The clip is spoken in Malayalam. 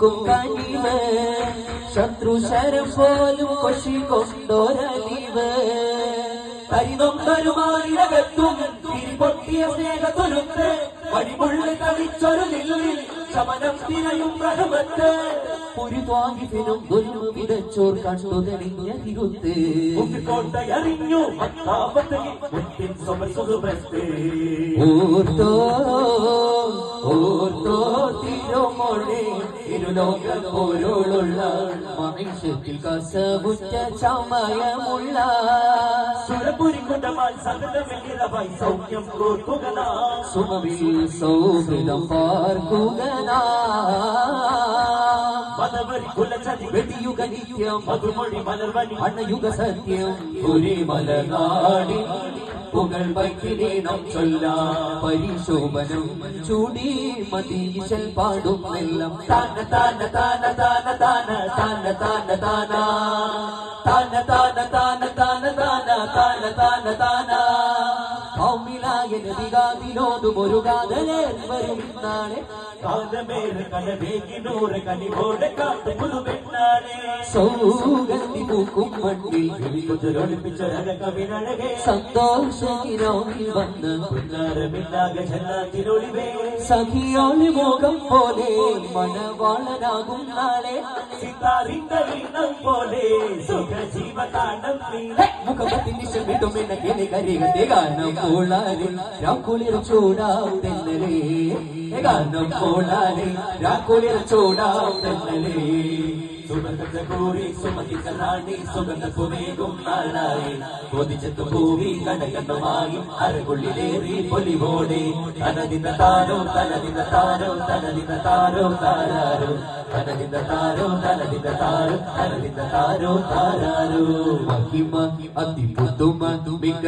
ശത്രു ശത്രുശരം പോലും കൊഷികൊണ്ടോരലിവ് പരിതൊമ്പരുമാറിനകത്തും തിരിപൊട്ടിയ സ്നേഹത്തൊരുത്ത്. വഴിമുള്ളിൽ കളിച്ചൊരു നില്ലിൽ ശമനം തിരയും പ്രഹമത്ത് ഒരു ത്വാഹിഫിനും ദുൽമു വിതച്ചോർ കണ്ടു തിരുത്ത്. കോട്ടയറിഞ്ഞു ഓർത്തോ ഓർത്തോ. ഇരുലോക പോലുള്ള മനുഷ്യത്തിൽ കസവുറ്റ ചമയമുള്ള സുരപുരി കുടമാൽ സകലമെല്ലിറവായി സൗഖ്യം കോർക്കുകനാ സുമവിൽ സൗഹൃദം പാർക്കുകനാ മതവരി കുലചതി വെടിയുക നിത്യം മധുമൊഴി മലർവനി അണയുക സത്യം ഒരു മലനാടി പുകൾ വയ്ക്കിടേണം ചൊല്ല. പരിശോഭനം ചൂടി മതീശൽ പാടും എല്ലാം താന താന താന താന താന താന താന താന. താന താന താന താന താന താന താന താന. കൗമിലായ നദികാതിനോതും ഒരു കാതലേ വരും നാളെ. കാലമേറെ കലവേകി നൂറ് കനിവോടെ കാത്തു പുതുവെണ്ണാണേ സൗഗന്ധി പൂക്കും മണ്ണിൽ കുതിരൊളിപ്പിച്ച കവിനഴകെ സന്തോഷ കിരോയിൽ വന്ന് പുന്നാരമില്ലാകെ ജന്നാത്തിനൊളിവേ സഖിയോളി മോകം പോലെ മണവാളനാകും നാളെ സിതാറിന്റെ പോലെ സുഖജീവതാണ്ഡം മുഖമതിന് ശ്രമിടുമെന്ന കരികത്തെ ഗാനം പോളാരിൽ രാക്കുളിർ ചൂടാവും തെന്നലേ. ഗാനം പോളാരിൽ രാക്കുളിർ ചൂടാവും തെന്നലേ. സുഗന്ധ കൂറി സുമതിച്ച റാണി സുഗന്ധ സുവേഗും നാളായി. കൊതിച്ചെത്തു പൂവി കടകണ്ണുമായി അരകുള്ളിലേറി പൊലിവോടെ. തനതിന താരോ തനതിന താരോ തനതിന താരോ താരാരോ. తలదిద్ద తారో తలదిద్ద తారో తలదిద్ద తారో తారారు. మహిమ అతి పుతుమ మిక